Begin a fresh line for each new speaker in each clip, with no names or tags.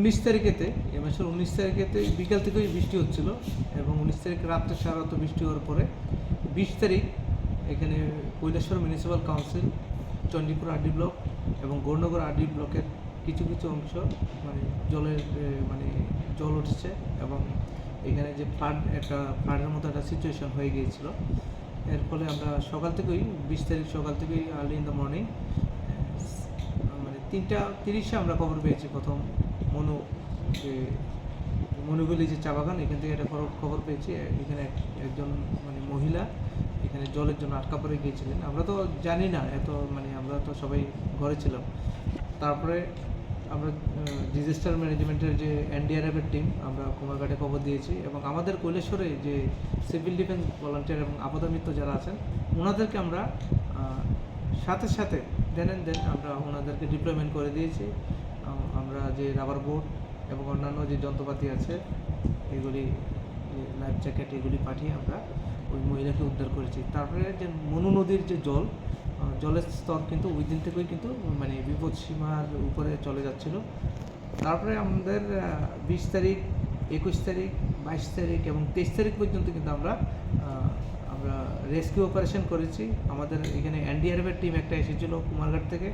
উনিশ তারিখেতে, এ মাসের উনিশ তারিখেতে বিকাল থেকেই বৃষ্টি হচ্ছিল এবং উনিশ তারিখ রাত্রে সারাত বৃষ্টি হওয়ার পরে বিশ তারিখ এখানে Kailashahar municipal council Chandipur RD block এবং গৌরনগর আরডি ব্লকের কিছু কিছু অংশ মানে জলের মানে জল উঠছে এবং এখানে যে ফ্লাড, একটা ফ্লাডের মতো একটা সিচুয়েশন হয়ে গিয়েছিল। এর ফলে আমরা সকাল থেকেই, বিশ তারিখ সকাল থেকেই আর্লি ইন দ্য মর্নিং মানে তিনটা তিরিশে আমরা খবর পেয়েছি প্রথম মনু, যে মনুগুলি যে চা বাগান, এখান থেকে একটা খবর খবর পেয়েছি। এখানে একজন মানে মহিলা এখানে জলের জন্য আটকা পড়ে গিয়েছিলেন। আমরা তো জানি না, এত মানে আমরা তো সবাই ঘরে ছিলাম। তারপরে আমরা ডিজাস্টার ম্যানেজমেন্টের যে এনডিআরএফের টিম আমরা কুমারঘাটে খবর দিয়েছি এবং আমাদের কৈলেশ্বরে যে সিভিল ডিফেন্স ভলান্টিয়ার এবং আপদামিত্র যারা আছেন, ওনাদেরকে আমরা সাথে সাথে দেন দেন আমরা ওনাদেরকে ডিপ্লয়মেন্ট করে দিয়েছি। আমরা যে রাবার বোট এবং অন্যান্য যে যন্ত্রপাতি আছে, এগুলি লাইফ জ্যাকেট এগুলি পাঠিয়ে আমরা ওই মহিলাকে উদ্ধার করেছি। তারপরে যে মনু নদীর যে জল জলের স্তর কিন্তু ওই দিন থেকেই কিন্তু মানে বিপদ সীমার উপরে চলে যাচ্ছিল। তারপরে আমাদের বিশ তারিখ, একুশ তারিখ, বাইশ তারিখ এবং তেইশ তারিখ পর্যন্ত কিন্তু আমরা আমরা রেস্কিউ অপারেশন করেছি। আমাদের এখানে এনডিআরএফের টিম একটা এসেছিল কুমারঘাট থেকে।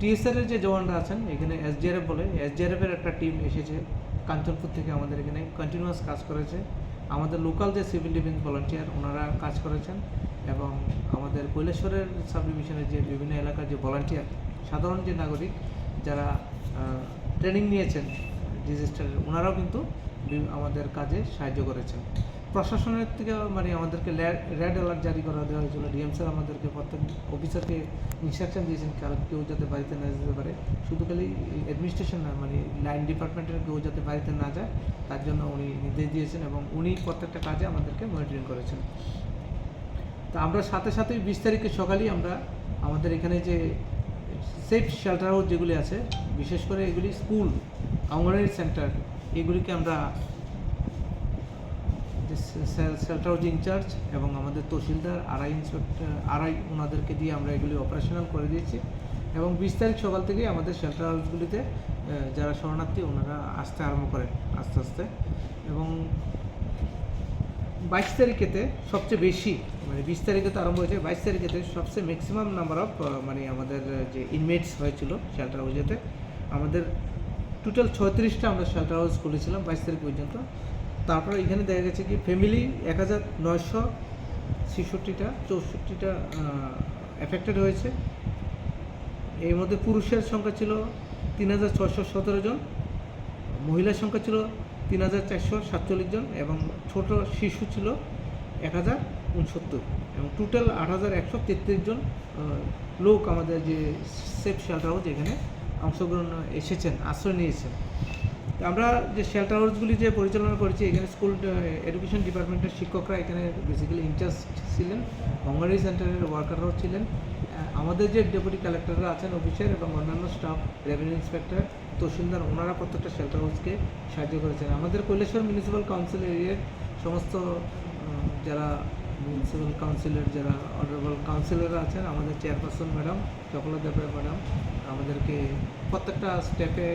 টিএসআর এর যে জওয়ানরা আছেন, এখানে এসডিআরএফ বলে এসডিআরএফ এর একটা টিম এসেছে কাঞ্চনপুর থেকে আমাদের এখানে কন্টিনিউয়াস কাজ করেছে। আমাদের লোকাল যে সিভিল ডিফেন্স ভলান্টিয়ার ওনারা কাজ করেছেন এবং আমাদের কৈলেশ্বরের সাব ডিভিশনের যে বিভিন্ন এলাকার যে ভলান্টিয়ার সাধারণ যে নাগরিক যারা ট্রেনিং নিয়েছেন ডিজাস্টারের ওনারাও কিন্তু আমাদের কাজে সাহায্য করেছেন। প্রশাসনের থেকে মানে আমাদেরকে রেড অ্যালার্ট জারি করা দেওয়া হয়েছিল। ডিএম স্যার আমাদেরকে প্রত্যেক অফিসারকে ইনস্ট্রাকশন দিয়েছেন কেউ যাতে বাড়িতে না যেতে পারে। শুধু খালি অ্যাডমিনিস্ট্রেশন না মানে লাইন ডিপার্টমেন্টের কেউ যাতে বাড়িতে না যায়, তার জন্য উনি নির্দেশ দিয়েছেন এবং উনি প্রত্যেকটা কাজে আমাদেরকে মনিটরিং করেছেন। তা আমরা সাথে সাথেই বিশ তারিখে সকালেই আমরা আমাদের এখানে যে সেফ শেল্টার হাউস যেগুলি আছে, বিশেষ করে এগুলি স্কুল অঙ্গনওয়াড়ি সেন্টার এগুলিকে আমরা হাউস ইনচার্জ এবং আমাদের তহসিলদার আড়াই ইন্সপেক্টর আড়াই ওনাদেরকে দিয়ে আমরা এগুলি অপারেশনাল করে দিয়েছি এবং বিশ তারিখ সকাল থেকেই আমাদের শেল্টার হাউসগুলিতে যারা শরণার্থী ওনারা আসতে আরম্ভ করেন আস্তে আস্তে এবং বাইশ তারিখেতে সবচেয়ে বেশি মানে বিশ তারিখে তো আরম্ভ হয়েছে, বাইশ তারিখেতে সবচেয়ে ম্যাক্সিমাম নাম্বার অফ মানে আমাদের যে ইনমেটস হয়েছিল শেল্টার হাউসেতে আমাদের টোটাল ছয়ত্রিশটা আমরা শেল্টার হাউস খুলেছিলাম বাইশ তারিখ পর্যন্ত। তারপরে এখানে দেখা গেছে কি ফ্যামিলি এক হাজার নয়শো ছেষট্টিটা, চৌষট্টিটা অ্যাফেক্টেড হয়েছে। এর মধ্যে পুরুষের সংখ্যা ছিল তিন হাজার ছশো সতেরো জন, মহিলার সংখ্যা ছিল তিন হাজার চারশো সাতচল্লিশ জন এবং ছোট শিশু ছিল এক হাজার উনসত্তর এবং টোটাল আট হাজার একশো তেত্রিশ জন লোক আমাদের যে সেফ শেল্টার হাউস এখানে অংশগ্রহণ এসেছেন, আশ্রয় নিয়েছেন। আমরা যে শেল্টার হাউসগুলি যে পরিচালনা করেছি, এখানে স্কুল এডুকেশন ডিপার্টমেন্টের শিক্ষকরা এখানে বেসিক্যালি ইনচার্জ ছিলেন, অঙ্গনওয়াড়ি সেন্টারের ওয়ার্কাররাও ছিলেন। আমাদের যে ডেপুটি কালেক্টররা আছেন, অফিসার এবং অন্যান্য স্টাফ রেভিনিউ ইন্সপেক্টর তহসিলদার, ওনারা প্রত্যেকটা শেল্টার হাউসকে সাহায্য করেছেন। আমাদের কৈলেশ্বর মিউনিসিপ্যাল কাউন্সিল এরিয়ার সমস্ত যারা মিউনিসিপ্যাল কাউন্সিলের যারা অনারেবল কাউন্সিলররা আছেন, আমাদের চেয়ারপারসন ম্যাডাম চকলা দেব ম্যাডাম আমাদেরকে প্রত্যেকটা স্টেপে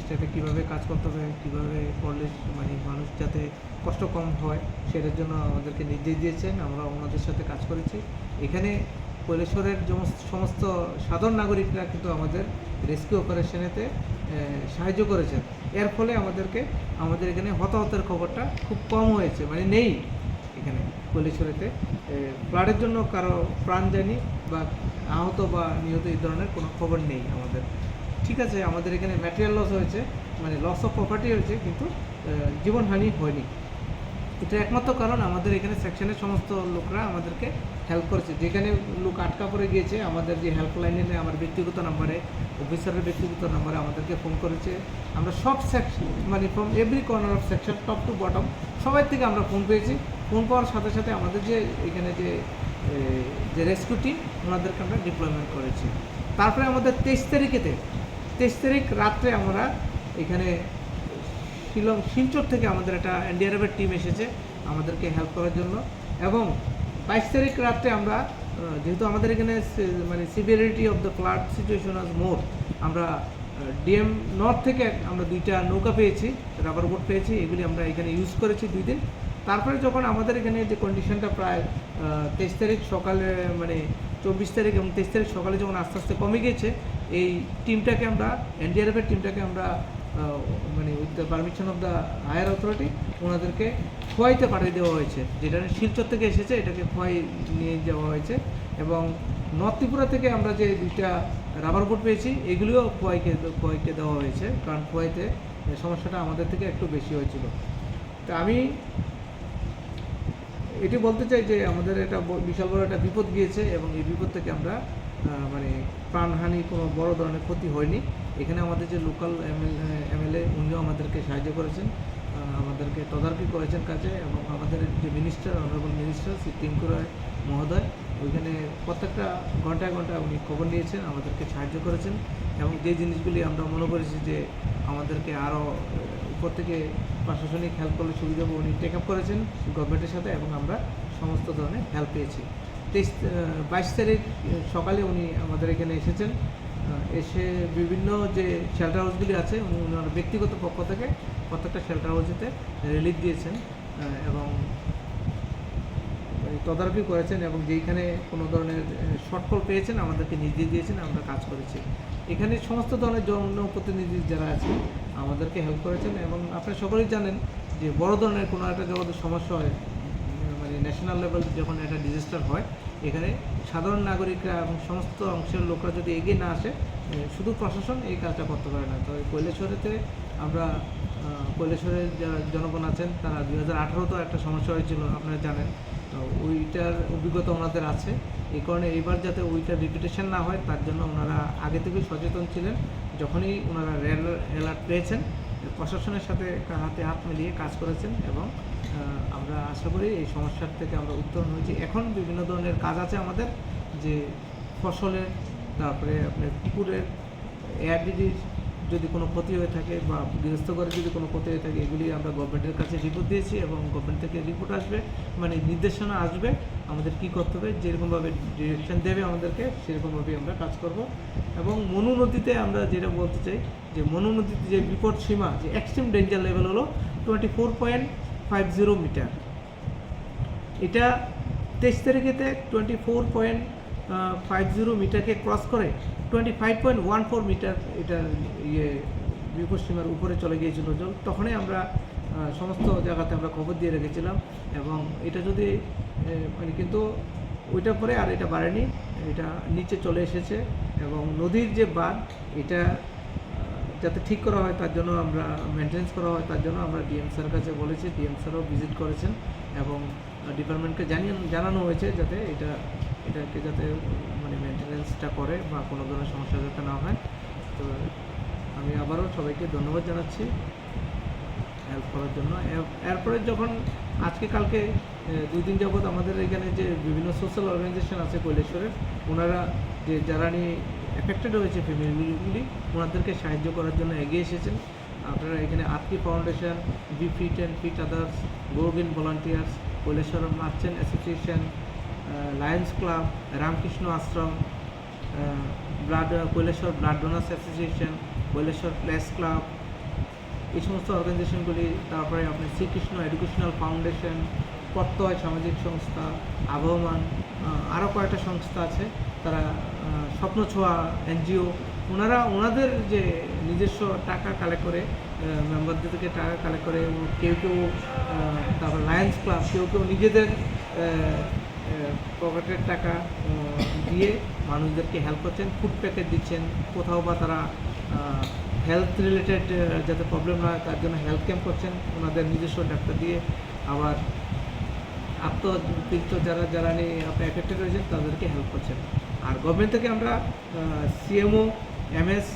স্টেপে কীভাবে কাজ করতে হবে, কীভাবে করলে মানে মানুষ যাতে কষ্ট কম হয়, সেটার জন্য আমাদেরকে নির্দেশ দিয়েছেন, আমরা ওনাদের সাথে কাজ করেছি। এখানে কৈলেশ্বরের সমস্ত সাধারণ নাগরিকরা কিন্তু আমাদের রেস্কিউ অপারেশনেতে সাহায্য করেছেন। এর ফলে আমাদেরকে, আমাদের এখানে হতাহতের খবরটা খুব কম হয়েছে মানে নেই। কৈলেশ্বরেতে ফ্লাডের জন্য কারও প্রাণ যায়নি বা আহত বা নিহত এই ধরনের কোনো খবর নেই আমাদের। ঠিক আছে, আমাদের এখানে ম্যাটেরিয়াল লস হয়েছে মানে লস অফ প্রপার্টি হয়েছে, কিন্তু জীবনহানি হয়নি। এটা একমাত্র কারণ আমাদের এখানে সেকশনের সমস্ত লোকরা আমাদেরকে হেল্প করেছে। যেখানে লোক আটকা পড়ে গিয়েছে, আমাদের যে হেল্পলাইনে আমার ব্যক্তিগত নাম্বারে অফিসারের ব্যক্তিগত নাম্বারে আমাদেরকে ফোন করেছে। আমরা সব সেকশন মানে from every corner of section top to bottom সবাই থেকে আমরা ফোন পেয়েছি। ফোন পাওয়ার সাথে সাথে আমাদের যে এখানে যে যে রেস্কিউ টিম ওনাদেরকে আমরা ডিপ্লয়মেন্ট করেছি। তারপরে আমাদের তেইশ তারিখেতে, তেইশ তারিখ রাত্রে আমরা এখানে শিলং, শিলচর থেকে আমাদের একটা এনডিআরএফের টিম এসেছে, আমাদেরকে হেল্প করার জন্য। এবং বাইশ তারিখ রাত্রে আমরা যেহেতু আমাদের এখানে মানে severity of the flood situation আজ মোর আমরা ডিএম নর্থ থেকে আমরা দুইটা নৌকা পেয়েছি রাবার বোট পেয়েছি, এগুলি আমরা এখানে ইউজ করেছি দুই দিন। তারপরে যখন আমাদের এখানে যে কন্ডিশনটা প্রায় তেইশ তারিখ সকালে মানে চব্বিশ তারিখ এবং তেইশ তারিখ সকালে যখন আস্তে আস্তে কমে গিয়েছে, এই টিমটাকে আমরা এনডিআরএফের টিমটাকে আমরা মানে with the permission of the higher authority ওনাদেরকে খোয়াইতে পাঠিয়ে দেওয়া হয়েছে। যেটা শিলচর থেকে এসেছে, এটাকে খোয়াই নিয়ে যাওয়া হয়েছে। এবং নর্থ ত্রিপুরা থেকে আমরা যে দুইটা রাবার বোট পেয়েছি, এগুলিও খোয়াইকে খোয়াইকে দেওয়া হয়েছে। কারণ খোয়াইতে সমস্যাটা আমাদের থেকে একটু বেশি হয়েছিল। তা আমি এটি বলতে চাই যে আমাদের একটা বিশাল বড় একটা বিপদ গিয়েছে এবং এই বিপদ থেকে আমরা মানে প্রাণহানি কোনো বড় ধরনের ক্ষতি হয়নি। এখানে আমাদের যে লোকাল এমএলএ উনিও আমাদেরকে সাহায্য করেছেন আমাদেরকে তদারকি করেছেন কাজে এবং আমাদের যে minister honourable minister Shri Tinku Roy মহোদয়, ওইখানে প্রত্যেকটা ঘন্টায় ঘন্টায় উনি খবর নিয়েছেন, আমাদেরকে সাহায্য করেছেন এবং যে জিনিসগুলি আমরা মনে করেছি যে আমাদেরকে আরও উপর থেকে প্রশাসনিক হেল্প করলে সুবিধা উনি টেক আপ করেছেন গভর্নমেন্টের সাথে এবং আমরা সমস্ত ধরনের হেল্প পেয়েছি। তেইশ বাইশ তারিখ সকালে উনি আমাদের এখানে এসেছেন। এসে বিভিন্ন যে শেল্টার হাউসগুলি আছে, উনি ওনার ব্যক্তিগত পক্ষ থেকে প্রত্যেকটা শেল্টার হাউসেতে রিলিফ দিয়েছেন এবং তদারকি করেছেন এবং যেইখানে কোনো ধরনের শর্টফল পেয়েছেন, আমাদেরকে নির্দেশ দিয়েছেন, আমরা কাজ করেছি। এখানে সমস্ত ধরনের জনপ্রতিনিধি যারা আছেন, আমাদেরকে হেল্প করেছেন এবং আপনারা সকলেই জানেন যে বড় ধরনের কোনো একটা যখন সমস্যা হয় মানে ন্যাশনাল লেভেল যখন একটা ডিজাস্টার হয়, এখানে সাধারণ নাগরিকরা এবং সমস্ত অংশের লোকরা যদি এগিয়ে না আসে শুধু প্রশাসন এই কাজটা করতে পারে না। তো এই কৈলেশ্বরেতে আমরা কৈলেশ্বরের যারা জনগণ আছেন, তারা দুই হাজার আঠারোতেও একটা সমস্যা হয়েছিল, আপনারা জানেন। ওইটার অভিজ্ঞতা ওনাদের আছে। এই কারণে এবার যাতে ওইটার রিপিটেশন না হয়, তার জন্য ওনারা আগে থেকেই সচেতন ছিলেন। যখনই ওনারা রেল অ্যালার্ট পেয়েছেন, প্রশাসনের সাথে হাতে হাত মিলিয়ে কাজ করেছেন এবং আমরা আশা করি এই সমস্যার থেকে আমরা উত্তরণ হয়েছি। এখন বিভিন্ন ধরনের কাজ আছে আমাদের, যে ফসলের, তারপরে আপনার পুকুরের এয়ারডিডির যদি কোনো ক্ষতি হয়ে থাকে বা গৃহস্থ ঘরে যদি কোনো ক্ষতি হয়ে থাকে, এগুলি আমরা গভর্নমেন্টের কাছে রিপোর্ট দিয়েছি এবং গভর্নমেন্ট থেকে রিপোর্ট আসবে। মানে নির্দেশনা আসবে আমাদের কী করতে হবে, যেরকমভাবে ডিরেকশন দেবে আমাদেরকে, সেরকমভাবেই আমরা কাজ করব। এবং মনু আমরা যেটা বলতে চাই, যে মনু নদীতে যে বিপদ সীমা, যে এক্সট্রিম ডেঞ্জার লেভেল হলো twenty four point five zero metre এটা তেইশ তারিখেতে twenty four point five zero মিটারকে cross করে twenty five point one four metre এটা ইয়ে বিপদসীমার উপরে চলে গিয়েছিল জল। তখনই আমরা সমস্ত জায়গাতে আমরা খবর দিয়ে রেখেছিলাম এবং এটা যদি মানে কিন্তু ওইটা পরে আর এটা বাড়েনি, এটা নিচে চলে এসেছে এবং নদীর যে বাঁধ, এটা যাতে ঠিক করা হয় তার জন্য আমরা মেনটেন্স করা হয়, তার জন্য আমরা ডিএম স্যার কাছে বলেছি ডিএম স্যারও ভিজিট করেছেন এবং ডিপার্টমেন্টকে জানিয়ে, জানানো হয়েছে যাতে এটা এটাকে যাতে মানে মেনটেন্যান্সটা করে বা কোনো ধরনের সমস্যা যাতে না হয়। তো আমি আবারও সবাইকে ধন্যবাদ জানাচ্ছি হেল্প করার জন্য। এরপরে যখন আজকে, কালকে দুই দিন যাবৎ আমাদের এখানে যে বিভিন্ন সোশ্যাল অর্গানাইজেশন আছে কৈলেশ্বরের, ওনারা যে যারা নিয়ে এফেক্টেড হয়েছে ফ্যামিলিগুলি ওনাদেরকে সাহায্য করার জন্য এগিয়ে এসেছেন। আপনারা এখানে আত্মি foundation be fit and fit others গোর্গিন volunteers Kaileshwar merchant association lions club Ramakrishna Ashram blood Kaileshwar blood donors association Kaileshwar place club এই সমস্ত অর্গানাইজেশনগুলি তারপরে আপনি শ্রীকৃষ্ণ এডুকেশনাল ফাউন্ডেশন প্রত্যয় সামাজিক সংস্থা, আবহমান আরও কয়েকটা সংস্থা আছে। তারা স্বপ্ন ছোঁয়া এনজিও, ওনারা, ওনাদের যে নিজস্ব টাকা কালেক্ট করে মেম্বারদের থেকে টাকা কালেক্ট করে, কেউ কেউ তারপর লায়ন্স ক্লাব কেউ কেউ নিজেদের পকেটের টাকা দিয়ে মানুষদেরকে হেল্প করছেন ফুড প্যাকেট দিচ্ছেন, কোথাও বা তারা হেলথ রিলেটেড যাতে প্রবলেম না হয়, তার জন্য হেলথ ক্যাম্প করছেন, ওনাদের নিজস্ব ডাক্তার দিয়ে আবার আত্মতৃপ্ত যারা যারা নিয়ে আপনি এফেক্টেড হয়েছেন তাদেরকে হেল্প করছেন। আর গভর্নমেন্ট থেকে আমরা CMO MS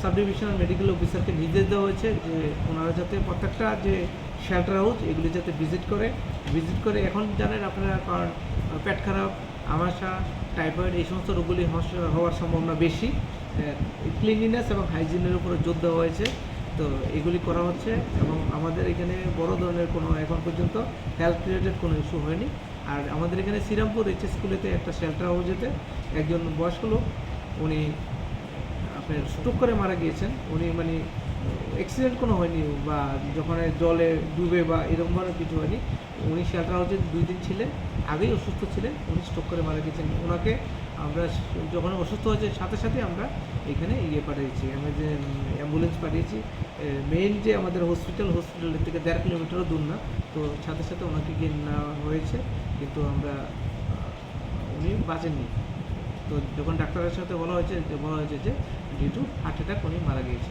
sub divisional medical অফিসারকে নির্দেশ দেওয়া হয়েছে যে ওনারা যাতে প্রত্যেকটা যে শেল্টার হাউস এগুলি যাতে ভিজিট করে ভিজিট করে এখন জানেন আপনারা কারণ পেট খারাপ, আমাশা টাইফয়েড এই সমস্ত রোগগুলি হওয়ার সম্ভাবনা বেশি। ক্লিনলিনেস এবং হাইজিনের উপরে জোর দেওয়া হয়েছে। তো এগুলি করা হচ্ছে এবং আমাদের এখানে বড় ধরনের কোনো এখন পর্যন্ত হেলথ রিলেটেড কোনো ইস্যু হয়নি। আর আমাদের এখানে শ্রীরামপুর এইচ স্কুলেতে একটা শেল্টার হাউসেতে একজন বয়স্ক লোক, উনি আপনার স্ট্রোক করে মারা গিয়েছেন। উনি মানে অ্যাক্সিডেন্ট কোনো হয়নি বা যখন জলে ডুবে বা এরকম ধরনের কিছু হয়নি, উনি শেল্টার হাউসে দুই দিন ছিলেন, আগেই অসুস্থ ছিলেন, উনি স্ট্রোক করে মারা গেছেন। ওনাকে আমরা যখন অসুস্থ হয়েছে, সাথে সাথে আমরা এখানে ইয়ে পাঠিয়েছি আমরা যে অ্যাম্বুলেন্স পাঠিয়েছি। মেইন যে আমাদের হসপিটাল হসপিটালের থেকে দেড় কিলোমিটারও দূর না, তো সাথে সাথে ওনাকে গিয়ে নেওয়া হয়েছে, কিন্তু আমরা উনি বাঁচেননি। তো যখন ডাক্তারের সাথে বলা হয়েছে বলা হয়েছে যে ডিউ টু হার্ট অ্যাটাক উনি মারা গিয়েছে